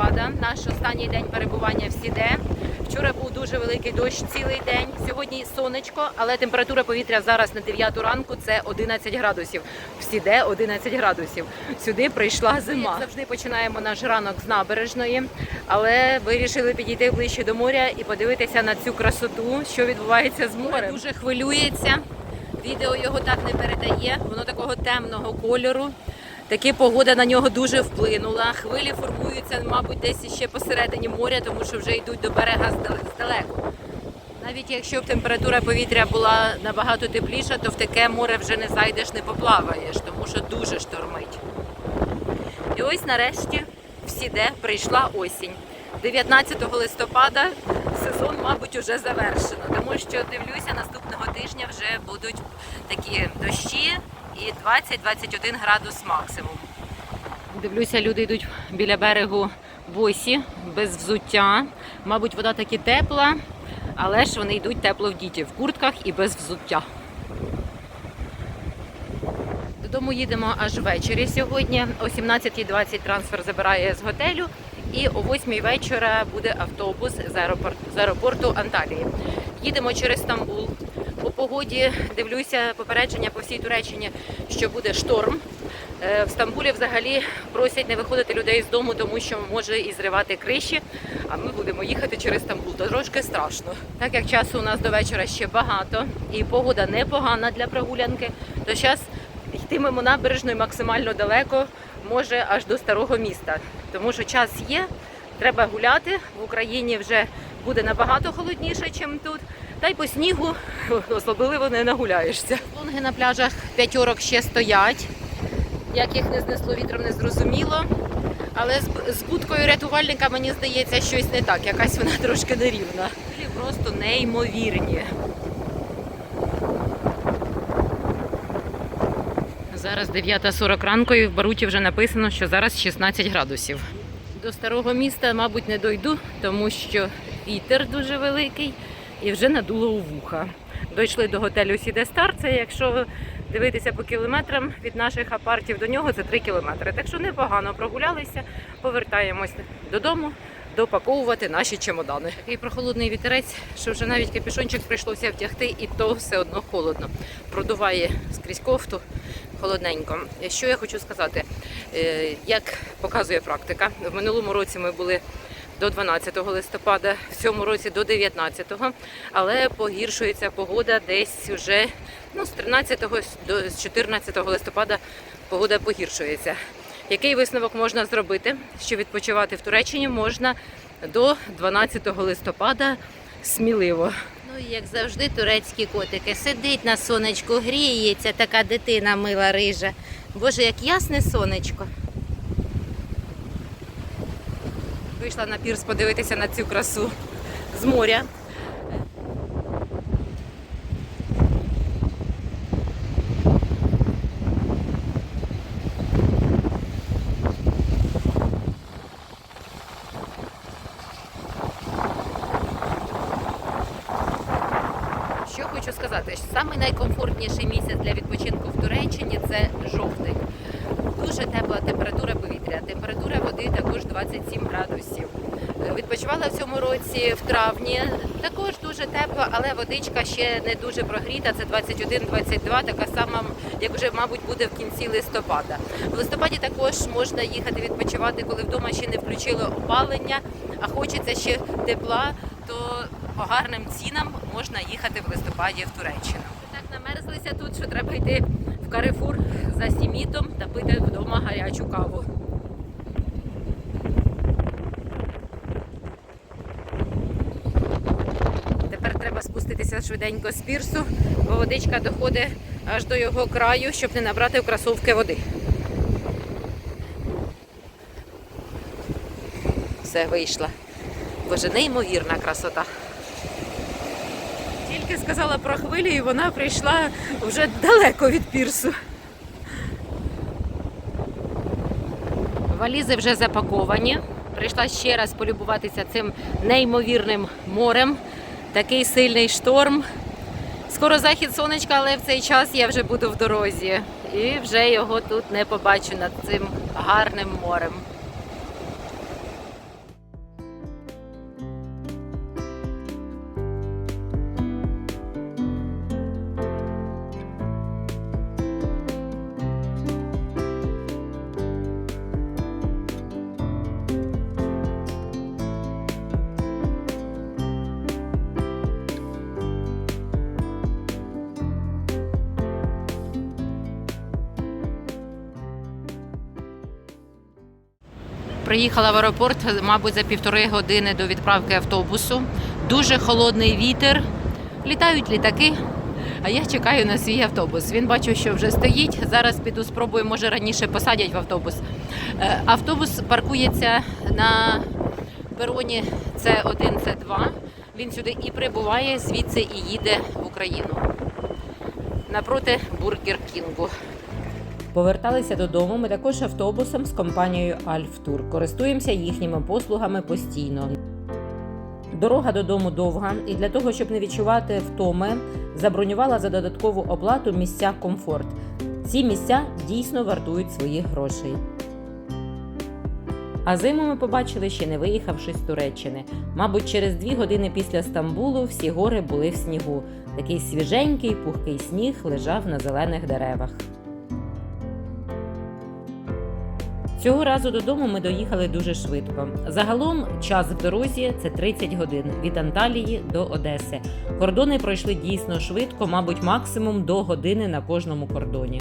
листопада, наш останній день перебування в Сіде. Вчора був дуже великий дощ цілий день. Сьогодні сонечко, але температура повітря зараз на 9 ранку це 11 градусів. В Сіде 11 градусів. Сюди прийшла зима. Як завжди починаємо наш ранок з набережної, але вирішили підійти ближче до моря і подивитися на цю красоту, що відбувається з морем. Дуже хвилюється. Відео його так не передає. Воно такого темного кольору. Таки погода на нього дуже вплинула. Хвилі формуються, мабуть, десь ще посередині моря, тому що вже йдуть до берега здале- здалеку. Навіть якщо б температура повітря була набагато тепліша, то в таке море вже не зайдеш, не поплаваєш, тому що дуже штормить. І ось нарешті в Сіде прийшла осінь. 19 листопада сезон, мабуть, уже завершено, тому що дивлюся, наступного тижня вже будуть такі дощі і 20-21 градус максимум. Дивлюся, люди йдуть біля берегу босі, без взуття. Мабуть, вода таки тепла, але ж вони йдуть тепло в діті, в куртках і без взуття. Додому їдемо аж ввечері сьогодні. О 17.20 трансфер забирає з готелю. І о 8 вечора буде автобус з аеропорту, з аеропорту Анталії. Їдемо через Стамбул. По погоді дивлюся попередження по всій Туреччині, що буде шторм. Е, В Стамбулі взагалі просять не виходити людей з дому, тому що може і зривати криші. А ми будемо їхати через Стамбул. То трошки страшно. Так як часу у нас до вечора ще багато, і погода непогана для прогулянки, то зараз йтимемо набережною максимально далеко, може аж до старого міста. Тому що час є, треба гуляти. В Україні вже буде набагато холодніше, ніж тут. Та й по снігу особливо не нагуляєшся. Лонги на пляжах п'ятьорок ще стоять. Як їх не знесло вітром, не зрозуміло. Але з, з будкою рятувальника мені здається щось не так. Якась вона трошки нерівна. Просто неймовірні. Зараз 9.40 ранку і в Баруті вже написано, що зараз 16 градусів. До старого міста, мабуть, не дойду, тому що вітер дуже великий і вже надуло у вуха. Дійшли до готелю Сіде Стар. Це якщо дивитися по кілометрам від наших апартів до нього, це 3 кілометри. Так що непогано прогулялися, повертаємось додому. Допаковувати наші чемодани. Такий прохолодний вітерець, що вже навіть капюшончик прийшлося втягти, і то все одно холодно. Продуває скрізь кофту холодненько. Що я хочу сказати, Е, як показує практика, в минулому році ми були до 12 листопада, в цьому році до 19, але погіршується погода десь вже ну, з 13 до 14 листопада погода погіршується. Який висновок можна зробити? Що відпочивати в Туреччині можна до 12 листопада сміливо. Ну і як завжди, турецькі котики сидить на сонечку, гріється така дитина мила рижа. Боже, як ясне сонечко. Вийшла на пірс подивитися на цю красу з моря. Що хочу сказати, саме найкомфортніший місяць для відпочинку в Туреччині це жовтень. Дуже тепла температура повітря. Температура води також 27 градусів. Відпочивала в цьому році в травні. Також дуже тепло, але водичка ще не дуже прогріта. Це 21-22, така сама, як вже, мабуть, буде в кінці листопада. В листопаді також можна їхати відпочивати, коли вдома ще не включили опалення, а хочеться ще тепла, то по гарним цінам можна їхати в листопаді в Туреччину. Так намерзлися тут, що треба йти в Карифур за сімітом та пити вдома гарячу каву. Треба швиденько з пірсу, бо водичка доходить аж до його краю, щоб не набрати в кросовки води. Все вийшла. Боже, неймовірна красота. Тільки сказала про хвилю, і вона прийшла вже далеко від пірсу. Валізи вже запаковані. Прийшла ще раз полюбуватися цим неймовірним морем. Такий сильний шторм. Скоро захід сонечка, але в цей час я вже буду в дорозі. І вже його тут не побачу над цим гарним морем. Приїхала в аеропорт, мабуть, за півтори години до відправки автобусу. Дуже холодний вітер. Літають літаки. А я чекаю на свій автобус. Він бачу, що вже стоїть. Зараз піду спробую, може раніше посадять в автобус. Е, Автобус паркується на пероні С1, С2. Він сюди і прибуває, звідси і їде в Україну. Напроти Бургер Кінгу. Поверталися додому ми також автобусом з компанією Альфтур. Користуємося їхніми послугами постійно. Дорога додому довга, і для того, щоб не відчувати втоми, забронювала за додаткову оплату місця комфорт. Ці місця дійсно вартують своїх грошей. А зиму ми побачили ще не виїхавши з Туреччини. Мабуть, через дві години після Стамбулу всі гори були в снігу. Такий свіженький, пухкий сніг лежав на зелених деревах. Цього разу додому ми доїхали дуже швидко. Загалом час в дорозі це 30 годин від Анталії до Одеси. Кордони пройшли дійсно швидко, мабуть, максимум до години на кожному кордоні.